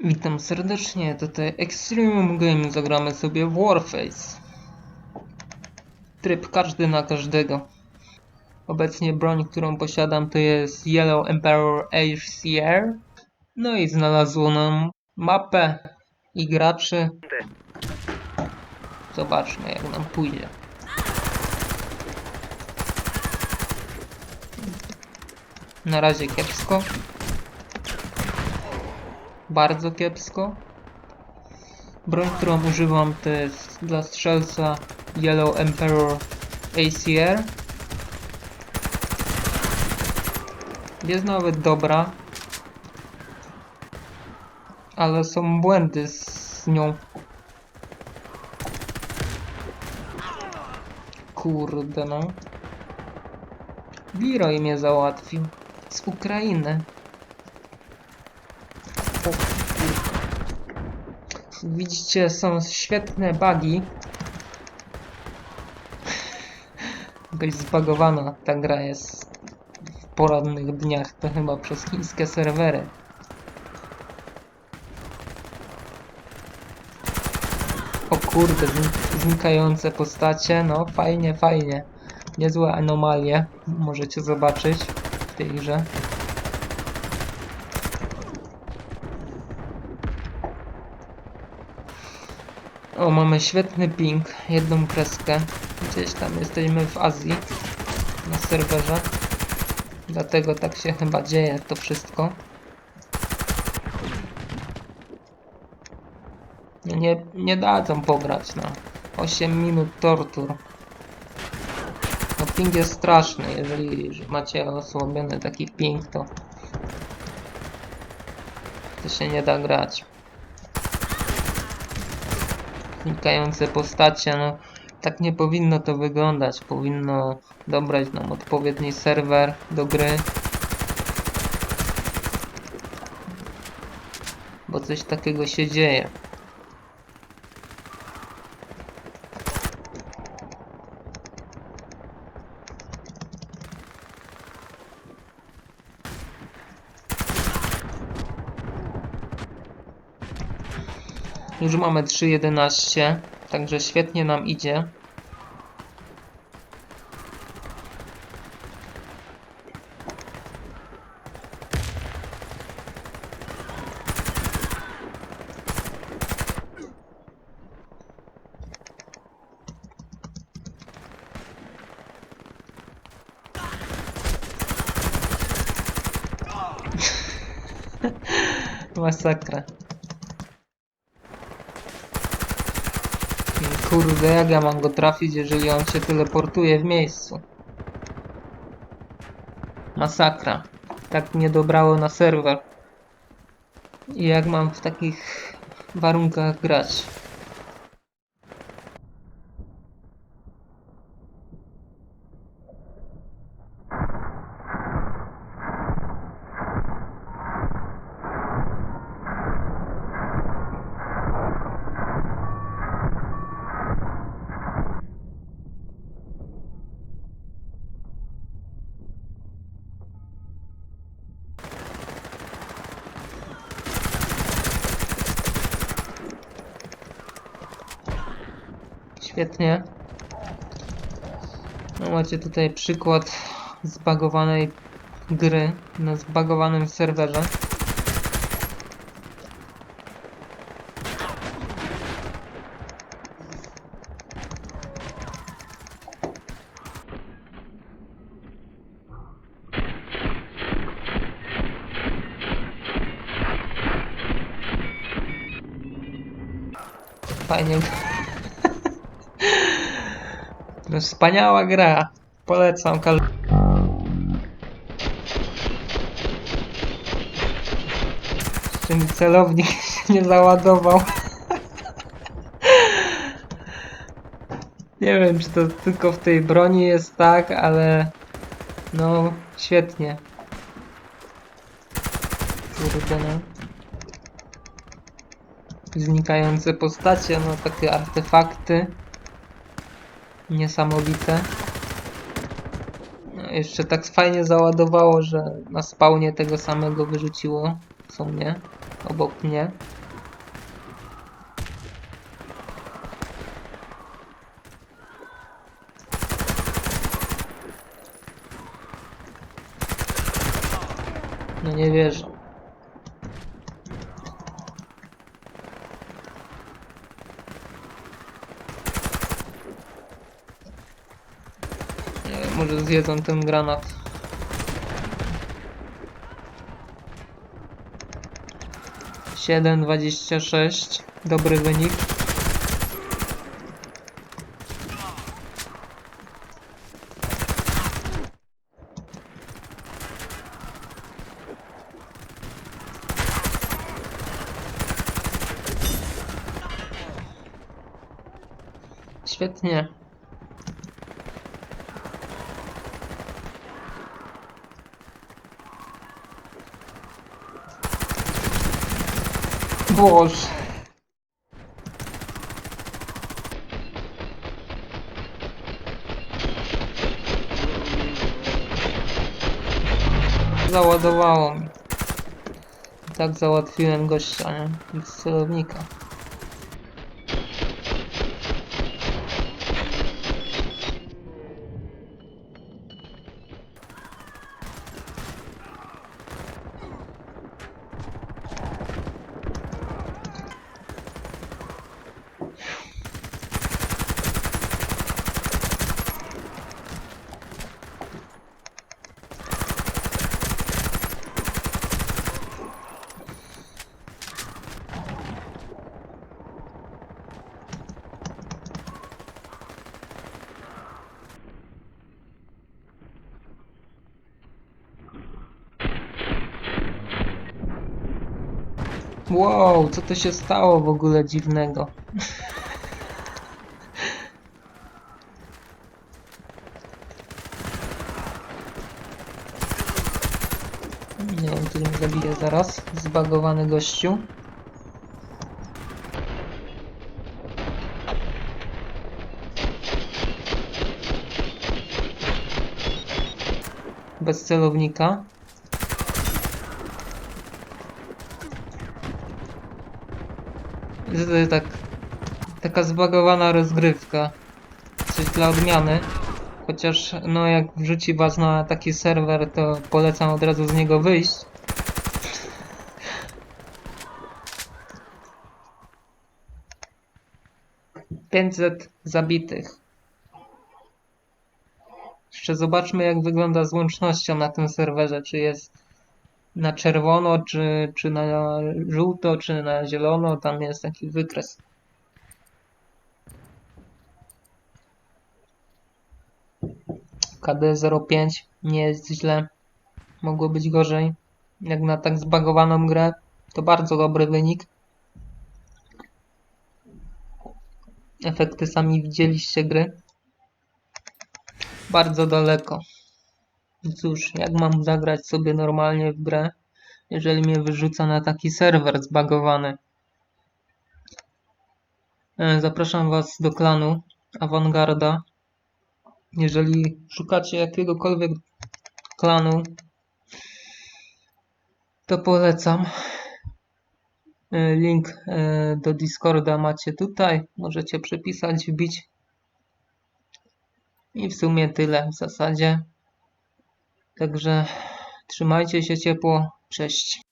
Witam serdecznie, tutaj Extreme Game, zagramy sobie Warface. Tryb każdy na każdego. Obecnie broń, którą posiadam to jest Yellow Emperor HCR. No i znalazło nam mapę i graczy. Zobaczmy jak nam pójdzie. Na razie kiepsko. Bardzo kiepsko. Broń, którą używam to jest dla strzelca Yellow Emperor ACR. Jest nawet dobra. Ale są błędy z nią. Kurde no. Leroy mnie załatwił. Z Ukrainy. Widzicie, są świetne bugi. Jakaś zbagowana ta gra jest w porannych dniach. To chyba przez chińskie serwery. O kurde, znik- znikające postacie. No, fajnie, fajnie. Niezłe anomalie możecie zobaczyć w tej grze. O, mamy świetny ping, jedną kreskę. Gdzieś tam jesteśmy w Azji na serwerze. Dlatego tak się chyba dzieje to wszystko. No Nie, nie dadzą pograć na 8 minut tortur. No ping jest straszny, jeżeli macie osłabiony taki ping, to to się nie da grać. Znikające postacie, no tak nie powinno to wyglądać. Powinno dobrać nam odpowiedni serwer do gry. Bo coś takiego się dzieje. Już mamy 3.11, także świetnie nam idzie. Masakra. Kurde, jak ja mam go trafić, jeżeli on się teleportuje w miejscu? Masakra. Tak mnie dobrało na serwer. I jak mam w takich warunkach grać? Świetnie. No macie tutaj przykład zbagowanej gry na zbagowanym serwerze. Fajnie. No, wspaniała gra. Polecam kal. Jeszcze mi celownik się nie załadował. Nie wiem, czy to tylko w tej broni jest tak, ale no świetnie. Kurde no. Znikające postacie, no takie artefakty. Niesamowite. No, jeszcze tak fajnie załadowało, że na spawnie tego samego wyrzuciło. są mnie, obok mnie. No nie wierzę. Może zjedzą ten granat. Siedem dwadzieścia sześć. Dobry wynik. Świetnie. Boże. Załadowało mi. Tak załatwiłem gościa, nie? Z celownika. Wow, co to się stało w ogóle dziwnego? Nie wiem, czy mnie zabije zaraz. Zbagowany gościu. Bez celownika. Z- Tak, taka zbagowana rozgrywka. Coś dla odmiany. Chociaż, no jak wrzuci was na taki serwer, to polecam od razu z niego wyjść. Pięćset zabitych. Jeszcze zobaczmy jak wygląda z łącznością na tym serwerze. Czy jest na czerwono, czy, czy na żółto, czy na zielono. Tam jest taki wykres. KD 05 nie jest źle. Mogło być gorzej. Jak na tak zbagowaną grę, to bardzo dobry wynik. Efekty sami widzieliście gry. Bardzo daleko. Cóż, jak mam zagrać sobie normalnie w grę, jeżeli mnie wyrzuca na taki serwer zbagowany? E, Zapraszam Was do klanu Avangarda. Jeżeli szukacie jakiegokolwiek klanu, to polecam. E, Link e, do Discorda macie tutaj. Możecie przepisać, wbić. I w sumie tyle w zasadzie. Także trzymajcie się ciepło. Cześć.